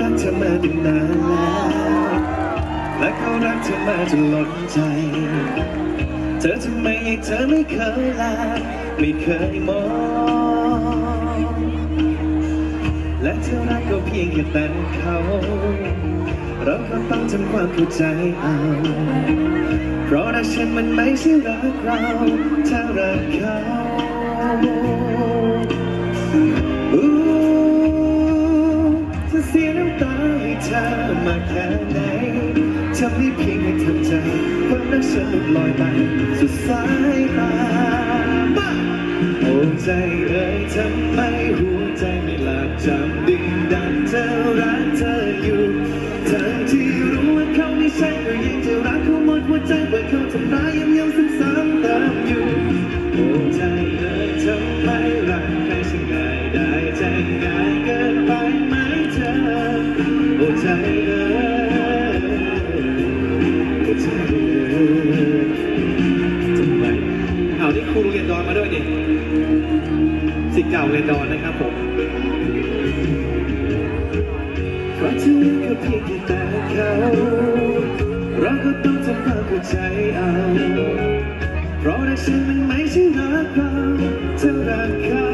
รักเธอมาตั้งนานแล้ว และเขารักเธอมาจนล้นใจ เธอทำไมเธอไม่เคยลา ไม่เคยมอง และเธอรักก็เพียงแค่แต่เขา เราก็ต้องทำความเข้าใจเอา เพราะรักฉันมันไม่ใช่รักเรา ถ้ารักเขา ให้เธอมาแค่ไหนทำได้เพียงแค่ทำใจความรักฉันลุดลอยไปสุดสายตาโอ้ใจเอ่ยทำไมหัวใจไม่หลับจำดิ่งดันเธอรักเธออยู่ทั้งที่รู้ว่าเขาไม่ใช่ก็ยังจะรักเขาหมดหัวใจเปิดเขาทำร้ายย้ำย้ำซ้ำๆเติมอยู่โอ้ใจเอ่ยทำไม ก่าเรียนดอนนะครับผมเพราะชีวิตก็เพียงแค่แต่เขาเราก็ต้องทำความเข้าใจเอาเพราะรักฉันมันไม่ใช่รักเราเธอรักเขา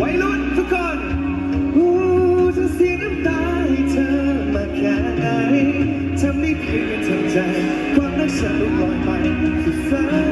วัยรุ่นทุกคนอู้จะเสียน้ำตาให้เธอมาแค่ไหนทำได้เพียงแค่ทำใจ ความรักฉันลอยไปสุดสาย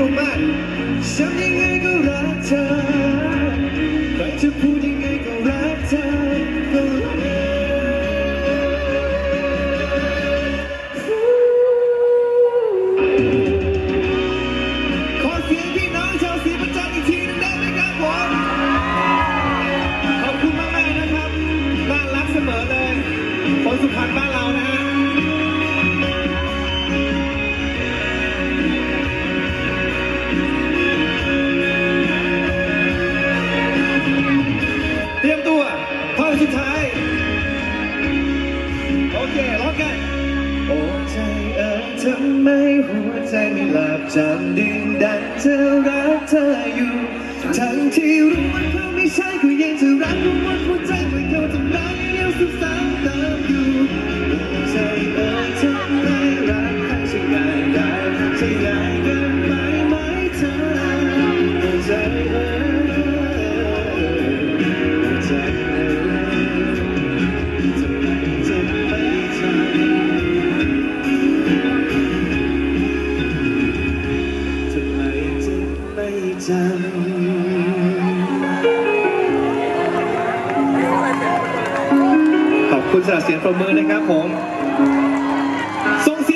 นุกมากฉันยังไงก็รักเธอใครจะพูดยัง ทำไมหัวใจไม่หลับจำดึงดันเธอรักเธออยู่ ทั้งที่รู้ว่าเธอไม่ใช่ก็ยังจะรัก จำขอบคุณสำหรับเสียงประมือนะครับผมส่งเสีย